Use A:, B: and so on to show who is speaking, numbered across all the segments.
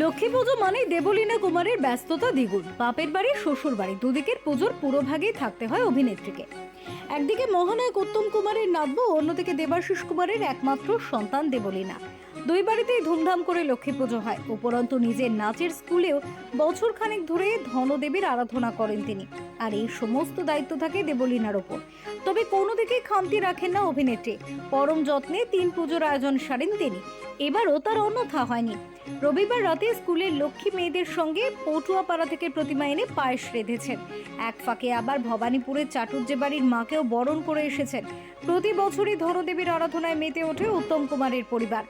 A: লক্ষ্মী পুজো মানেই দেবলীনা কুমারের ব্যস্ততা দ্বিগুণ। বাপের বাড়ি, শ্বশুর বাড়ি, দুদিকের পুজোর পুরো ভাগেই থাকতে হয় অভিনেত্রীকে। একদিকে মহানায়ক উত্তম কুমারের নাতব অন্যদিকে দেবাশিস কুমারের একমাত্র সন্তান দেবলীনা। দুই বাড়িতেই ধুমধাম করে লক্ষ্মী পুজো হয়। উপরন্তু নিজের নাচের স্কুলেও বছর খানেক ধরে ধনদেবীর আরাধনা করেন তিনি। আর এই সমস্ত দায়িত্ব থাকে দেবলীনার ওপর। তবে কোনো দিকে খামতি রাখেন না অভিনেত্রী। পরম যত্নে তিন পুজোর আয়োজন সারেন তিনি। এবারও তার অন্যথা হয়নি। রবিবার রাতে স্কুলের লক্ষ্মী মেয়েদের সঙ্গে পটুয়াপাড়া থেকে প্রতিমা এনে পায়েস রেঁধেছেন। এক ফাঁকে আবার ভবানীপুরের চাটুর্যে বাড়ির মাকেও বরণ করে এসেছেন। প্রতি বছরই ধনদেবীর আরাধনায় মেতে ওঠে উত্তম কুমারের পরিবার।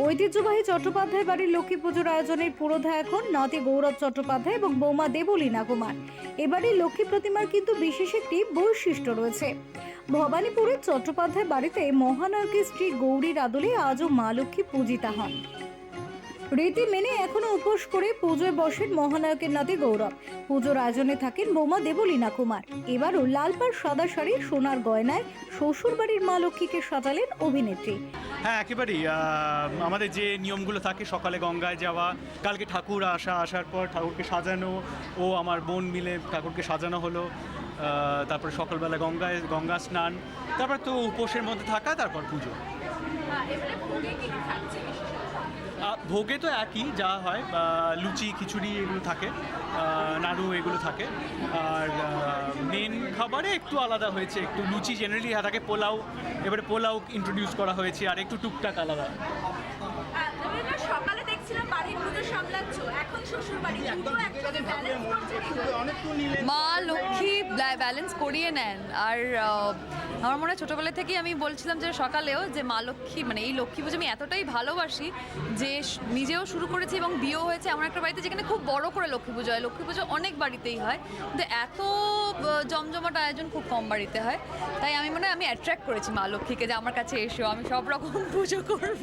A: ঐতিহ্যবাহী চট্টোপাধ্যায় বাড়ির লক্ষ্মী পুজোর আয়োজনের পুরোধা এখন নাতি গৌরব চট্টোপাধ্যায় এবং বৌমা দেবলীনা কুমার। এবারে লক্ষ্মী প্রতিমার কিন্তু বিশেষ একটি বৈশিষ্ট্য রয়েছে। ভবানীপুরের চট্টোপাধ্যায় বাড়িতে মহানায়কের স্ত্রী গৌরীর আদলে আজও মা লক্ষ্মী পূজিতা হন। রীতি মেনে এখনও উপোস করে পুজোয় বসেন মহানায়কের নাতি গৌরব। পুজোর আয়োজনে থাকেন বোমা দেবলীনা কুমার। এবারও লালপাড় সাদা শাড়ি সোনার গয়নায় শ্বশুর বাড়ির মা লক্ষ্মীকে সাজালেন অভিনেত্রী।
B: হ্যাঁ একেবারেই আমাদের যে নিয়মগুলো থাকে, সকালে গঙ্গায় যাওয়া, কালকে ঠাকুর আসা, আসার পর ঠাকুরকে সাজানো, ও আমার বোন মিলে ঠাকুরকে সাজানো হলো। তারপরে সকালবেলা গঙ্গায় গঙ্গা স্নান, তারপর তো উপোসের মধ্যে থাকা, তারপর পুজো। ভোগে তো একই, যা হয় লুচি, খিচুড়ি এগুলো থাকে নাড়ু এগুলো থাকে। আর মেন খাবারে একটু আলাদা হয়েছে, একটু লুচি জেনারেলি থাকে পোলাও, এবারে পোলাও ইন্ট্রোডিউস করা হয়েছে, আর একটু টুকটাক আলাদা।
C: দেখছিলাম বাড়ির পুজো সামলাচ্ছ। এখন শ্বশুর বাড়ি দুটো একসাথে ব্যালেন্স করছ
D: মা লক্ষ্মী ব্যালেন্স করিয়ে নেন। আর আমার মনে হয় ছোটোবেলা থেকেই আমি বলছিলাম যে সকালেও যে মা লক্ষ্মী মানে এই লক্ষ্মী পুজো আমি এতটাই ভালোবাসি যে নিজেও শুরু করেছি এবং বিয়েও হয়েছে এমন একটা বাড়িতে যেখানে খুব বড় করে লক্ষ্মী পুজো হয়। লক্ষ্মী পুজো অনেক বাড়িতেই হয়। কিন্তু এত জমজমাট আয়োজন খুব কম বাড়িতে হয়। তাই আমি মনে হয় আমি অ্যাট্রাক্ট করেছি মা লক্ষ্মীকে যে আমার কাছে এসো আমি সব রকম পুজো করব।